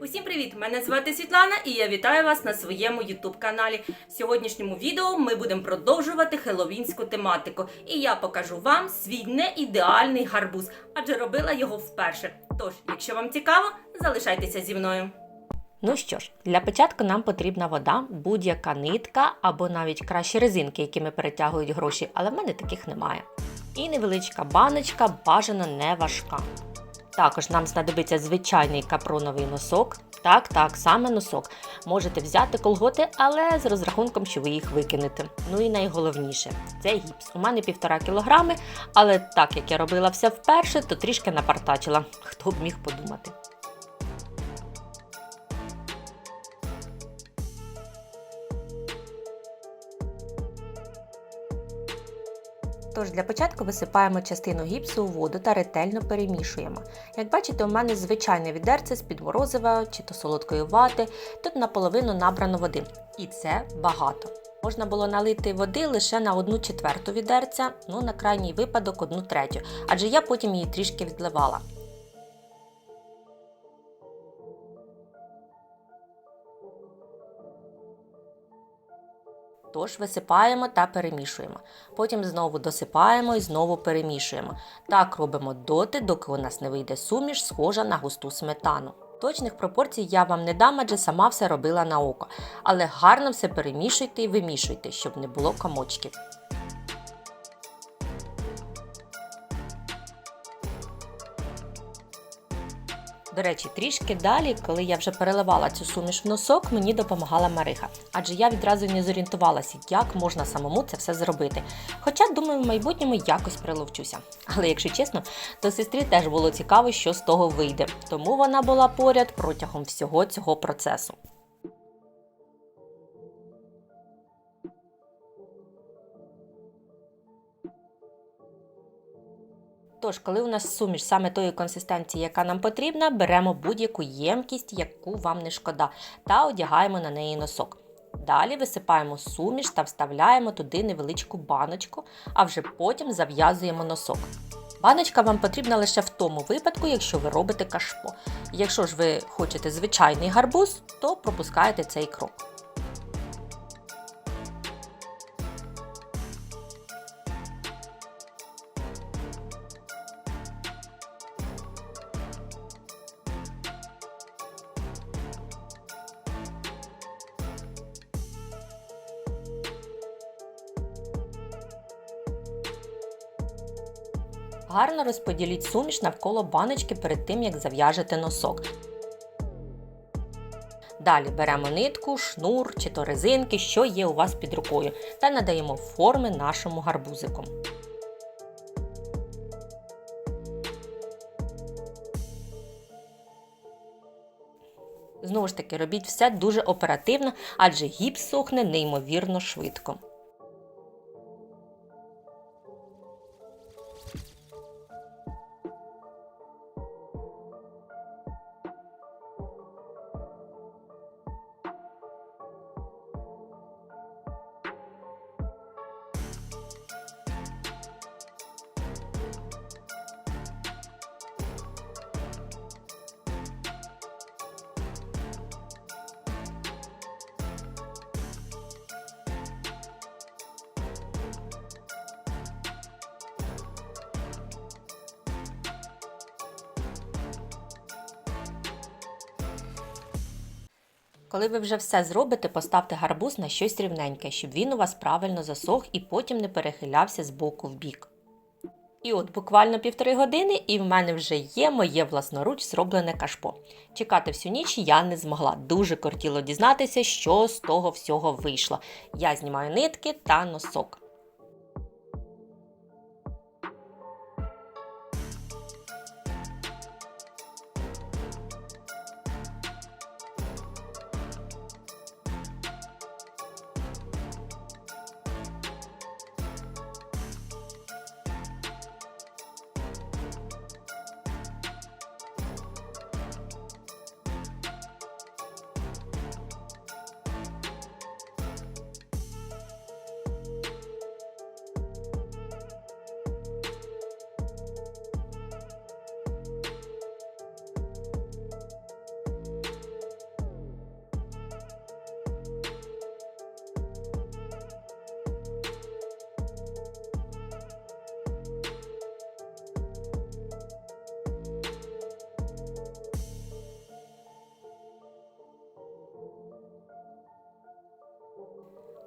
Усім привіт! Мене звати Світлана і я вітаю вас на своєму YouTube каналі. В сьогоднішньому відео ми будемо продовжувати хеловінську тематику, і я покажу вам свій не ідеальний гарбуз, адже робила його вперше. Тож, якщо вам цікаво, залишайтеся зі мною. Ну що ж, для початку нам потрібна вода, будь-яка нитка або навіть кращі резинки, якими перетягують гроші, але в мене таких немає. І невеличка баночка, бажано не важка. Також нам знадобиться звичайний капроновий носок. Так, так, саме носок. Можете взяти колготи, але з розрахунком, що ви їх викинете. Ну і найголовніше це гіпс. У мене півтора кілограми, але так як я робила все вперше, то трішки напартачила. Хто б міг подумати. Тож для початку висипаємо частину гіпсу у воду та ретельно перемішуємо. Як бачите, у мене звичайне відерце з-під морозива чи то солодкої вати, тут наполовину набрано води. І це багато. Можна було налити води лише на одну четверту відерця, ну на крайній випадок одну третю, адже я потім її трішки відливала. Тож висипаємо та перемішуємо. Потім знову досипаємо і знову перемішуємо. Так робимо доти, доки у нас не вийде суміш, схожа на густу сметану. Точних пропорцій я вам не дам, адже сама все робила на око. Але гарно все перемішуйте і вимішуйте, щоб не було комочків. До речі, трішки далі, коли я вже переливала цю суміш в носок, мені допомагала Мариха, адже я відразу не зорієнтувалася, як можна самому це все зробити. Хоча, думаю, в майбутньому якось приловчуся. Але якщо чесно, то сестрі теж було цікаво, що з того вийде, тому вона була поряд протягом всього цього процесу. Тож, коли у нас суміш саме тої консистенції, яка нам потрібна, беремо будь-яку ємкість, яку вам не шкода, та одягаємо на неї носок. Далі висипаємо суміш та вставляємо туди невеличку баночку, а вже потім зав'язуємо носок. Баночка вам потрібна лише в тому випадку, якщо ви робите кашпо. Якщо ж ви хочете звичайний гарбуз, то пропускаєте цей крок. Гарно розподіліть суміш навколо баночки перед тим, як зав'яжете носок. Далі беремо нитку, шнур чи то резинки, що є у вас під рукою, та надаємо форми нашому гарбузику. Знову ж таки, робіть все дуже оперативно, адже гіпс сохне неймовірно швидко. Коли ви вже все зробите, поставте гарбуз на щось рівненьке, щоб він у вас правильно засох і потім не перехилявся з боку в бік. І от буквально півтори години, і в мене вже є моє власноруч зроблене кашпо. Чекати всю ніч я не змогла. Дуже кортіло дізнатися, що з того всього вийшло. Я знімаю нитки та носок.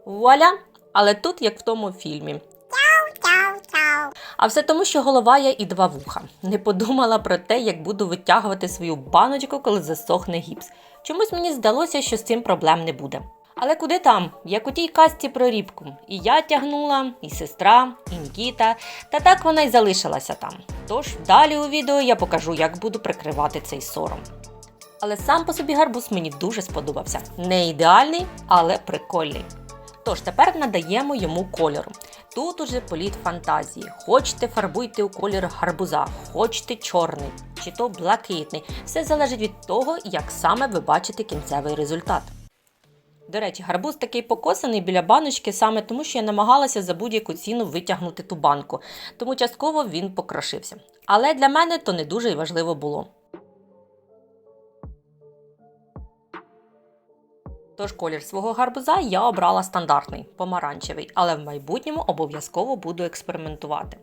Вуаля! Але тут, як в тому фільмі. А все тому, що голова я і два вуха. Не подумала про те, як буду витягувати свою баночку, коли засохне гіпс. Чомусь мені здалося, що з цим проблем не буде. Але куди там, як у тій казці про рібку. І я тягнула, і сестра, і Нікіта, та так вона й залишилася там. Тож далі у відео я покажу, як буду прикривати цей сором. Але сам по собі гарбуз мені дуже сподобався. Не ідеальний, але прикольний. Тож тепер надаємо йому кольору. Тут уже політ фантазії. Хочете фарбуйте у колір гарбуза, хочете чорний чи то блакитний. Все залежить від того, як саме ви бачите кінцевий результат. До речі, гарбуз такий покосаний біля баночки саме тому, що я намагалася за будь-яку ціну витягнути ту банку, тому частково він покрошився. Але для мене то не дуже й важливо було. Тож колір свого гарбуза я обрала стандартний, помаранчевий, але в майбутньому обов'язково буду експериментувати.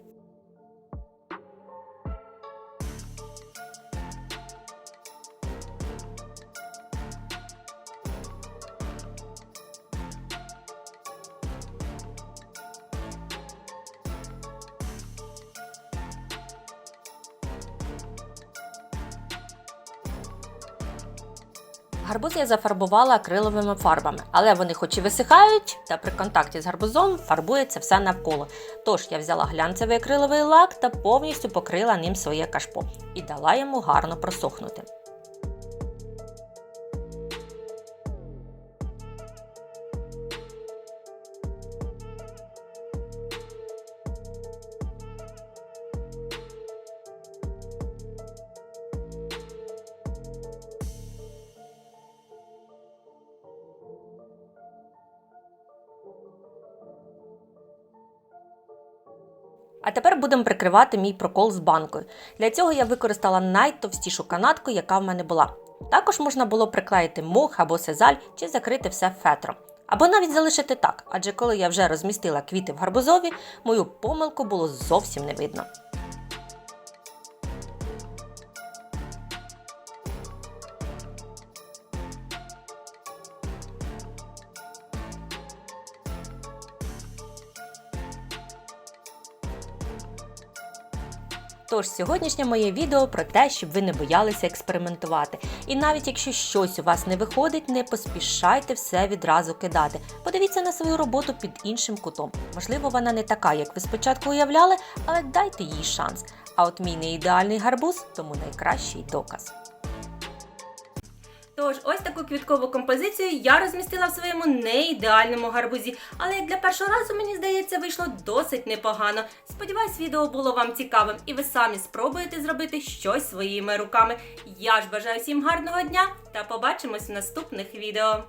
Гарбуз я зафарбувала акриловими фарбами, але вони хоч і висихають, та при контакті з гарбузом фарбується все навколо. Тож я взяла глянцевий акриловий лак та повністю покрила ним своє кашпо і дала йому гарно просохнути. А тепер будемо прикривати мій прокол з банкою. Для цього я використала найтовстішу канатку, яка в мене була. Також можна було приклеїти мох або сезаль чи закрити все фетром. Або навіть залишити так, адже коли я вже розмістила квіти в гарбузові, мою помилку було зовсім не видно. Тож сьогоднішнє моє відео про те, щоб ви не боялися експериментувати. І навіть якщо щось у вас не виходить, не поспішайте все відразу кидати. Подивіться на свою роботу під іншим кутом. Можливо, вона не така, як ви спочатку уявляли, але дайте їй шанс. А от мій не ідеальний гарбуз тому найкращий доказ. Тож, ось таку квіткову композицію я розмістила в своєму неідеальному гарбузі, але як для першого разу, мені здається, вийшло досить непогано. Сподіваюсь, відео було вам цікавим і ви самі спробуєте зробити щось своїми руками. Я ж бажаю всім гарного дня та побачимось в наступних відео.